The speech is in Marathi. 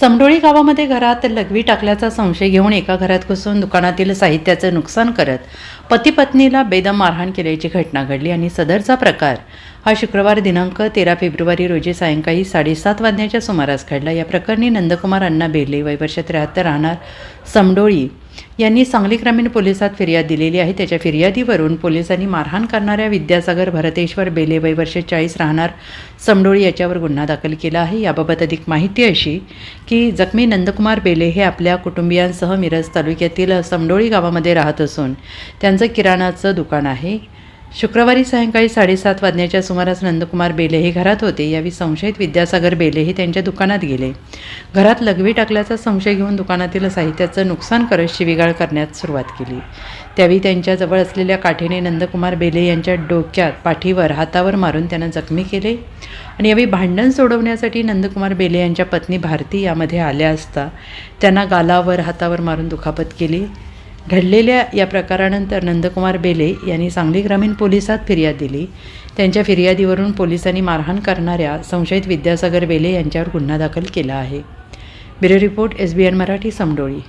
समडोळी गावामध्ये घरात लघवी टाकल्याचा संशय घेऊन एका घरात घुसून दुकानातील साहित्याचं नुकसान करत पती पत्नीला बेदम मारहाण केल्याची घटना घडली आणि सदरचा प्रकार. हा शुक्रवार दिनांक तेरा फेब्रुवारी रोजी सायंकाळी साडेसात वाजण्याच्या सुमारास घडला. या प्रकरणी नंदकुमार अण्णा बेर्ले वय वर्ष त्र्याहत्तर राहणार समडोळी यांनी सांगली ग्रामीण पोलिसात फिर्याद दिलेली आहे. त्याच्या फिर्यादीवरून पोलिसांनी मारहाण करणाऱ्या विद्यासागर भरतेश्वर बेले वय वर्ष चाळीस राहणार समडोळी याच्यावर गुन्हा दाखल केला आहे. याबाबत अधिक माहिती अशी की जखमी नंदकुमार बेले हे आपल्या कुटुंबियांसह मिरज तालुक्यातील समडोळी गावामध्ये राहत असून त्यांचं किराणाचं दुकान आहे. शुक्रवारी सायंकाळी साडेसात वाजण्याच्या सुमारास नंदकुमार बेले हे घरात होते. यावेळी संशयित विद्यासागर बेले हे त्यांच्या दुकानात गेले. घरात लघवी टाकल्याचा संशय घेऊन दुकानातील साहित्याचं नुकसान करत शिवीगाळ करण्यास सुरुवात केली. त्यावेळी त्यांच्याजवळ असलेल्या काठीने नंदकुमार बेले यांच्या डोक्यात पाठीवर हातावर मारून त्यांना जखमी केले आणि यावेळी भांडण सोडवण्यासाठी नंदकुमार बेले यांच्या पत्नी भारती यामध्ये आल्या असता त्यांना गालावर हातावर मारून दुखापत केली. घडलेल्या या प्रकारानंतर नंदकुमार बेले यांनी सांगली ग्रामीण पोलिसात फिर्याद दिली. त्यांच्या फिर्यादीवरून पोलिसांनी मारहाण करणाऱ्या संशयित विद्यासागर बेले यांच्यावर गुन्हा दाखल केला आहे. Bureau report S B N Marathi Samdoli.